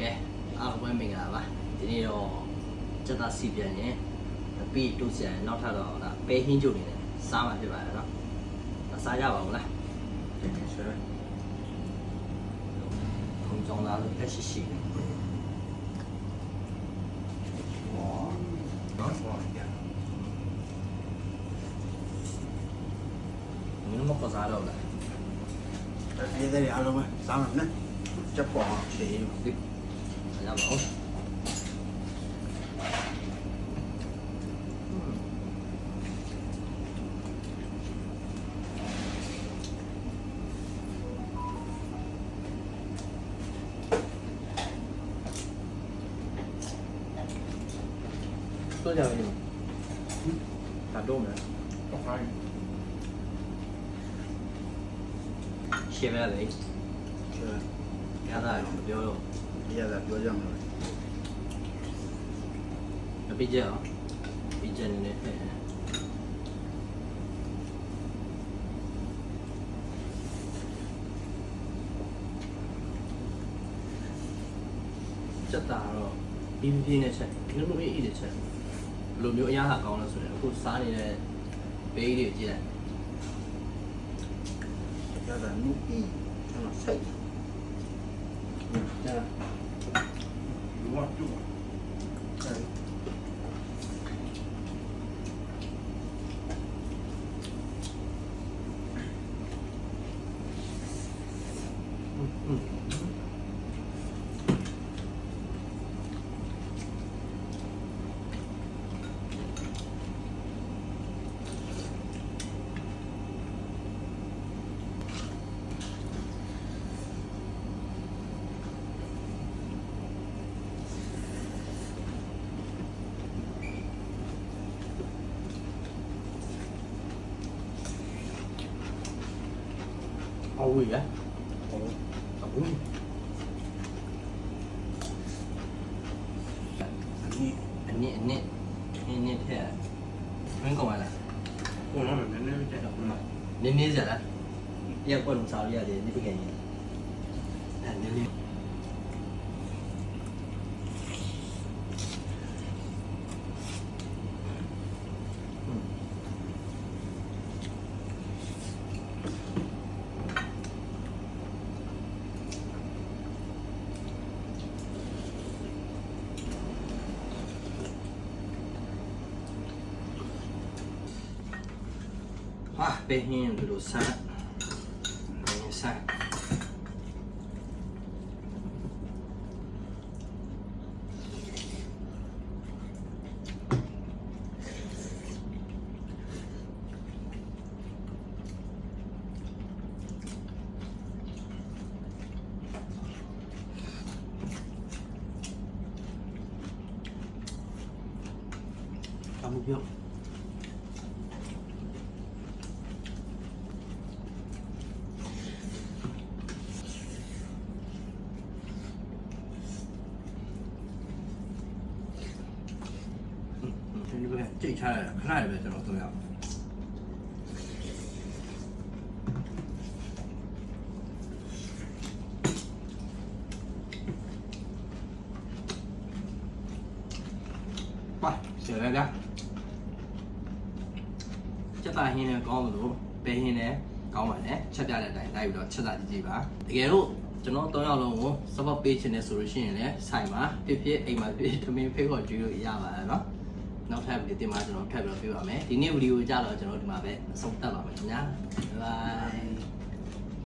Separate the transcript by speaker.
Speaker 1: ကဲအားလုံးမင်္ဂလာပါဒီနေ့တော့စက်သားစီပြန်ရင်ပေးတိုးစရနောက်ထပ်တော့ဒါပဲဟင်းကျုပ်နေတယ်စားမှာဖြစ်ပါတယ်နော်အစားရပါဘူးလား
Speaker 2: ဟုတ်ကဲ့ဆရာ
Speaker 1: ခုံကြောင်သားလို့လက်ရှိရှိတ
Speaker 2: ယ်ဟောတော့ဟောရ
Speaker 1: မင်းမကစားတော့လား
Speaker 2: အဲ့ဒီတွေအားလုံးပဲစားမှာ
Speaker 1: နော်ချက်ပေါ်အောင်ချေးလို့ 多么。说下？
Speaker 2: 打中
Speaker 1: 文。说华。谢万雷。
Speaker 2: 是。
Speaker 1: 刚聊聊。 ။ဒီရတာ
Speaker 2: ပြောကြမှာလို့။
Speaker 1: အပိကျအောင်။ပိကျနေနေဖက်။စတာတော့ပြင်းပြင်းနဲ့ချက်နှုတ်နှုတ်အေးအေးနဲ့ချက်ဘယ်လိုမျိုးအရာဟာကောင်းလဲဆိုရင်အခုစားနေတဲ့ဘေးတွေကြည့်လိုက်
Speaker 2: ရတာနူအီကျွန်
Speaker 1: တော်စိတ် Yeah. You want to? Okay. Mm-hmm.
Speaker 2: အ
Speaker 1: ဝေးရအဝေးအ
Speaker 2: န
Speaker 1: ည်းအနည်းအနည်းနည်းထက်ဘင်းကောင်လား
Speaker 2: ကိုလုံးနည်းနည်းကြက်တော့မှာ
Speaker 1: နည်းနည်းကြလားရက်ကွက်လုံးစားလို့ရတယ်နိဗ္ဗာန်ကြီးအဲ့နည်းနည်း ဘယ်ဟင်းတို့
Speaker 2: ကြီး
Speaker 1: ကြီးပဲကြိတ်ချရတယ်ခဏရပဲကျွန်တော်တို့ရအောင်ပါဆရာကြာချက်တာဟင်းနဲ့ကောင်းလို့ပဲဟင်းနဲ့ကောင်းပါနဲ့ချက်ပြတဲ့အတိုင်းလိုက်ပြီးတော့ချက်တာကြည့်ကြည့်ပါတကယ်လို့ကျွန်တော်၃ယောက်လုံးကို support ပေးခြင်းနဲ့ဆိုလို့ရှိရင်လည်းဆိုင်ပါဖြစ်ဖြစ်အိမ်မှာဖြစ်ထမင်းဖိတ်ခေါ်ကြည့်လို့ရပါတယ်เนาะ နောက်ထပ်ဗီဒီယိုတင်မှာကျွန်တော်ထပ်ပြီးတော့ပြပါမယ်ဒီနေ့ဗီဒီယိုကြတော့ကျွန်တော်ဒီမှာပဲအဆုံးသတ်ပါမယ်ခင်ဗျာဘိုင်ဘိုင်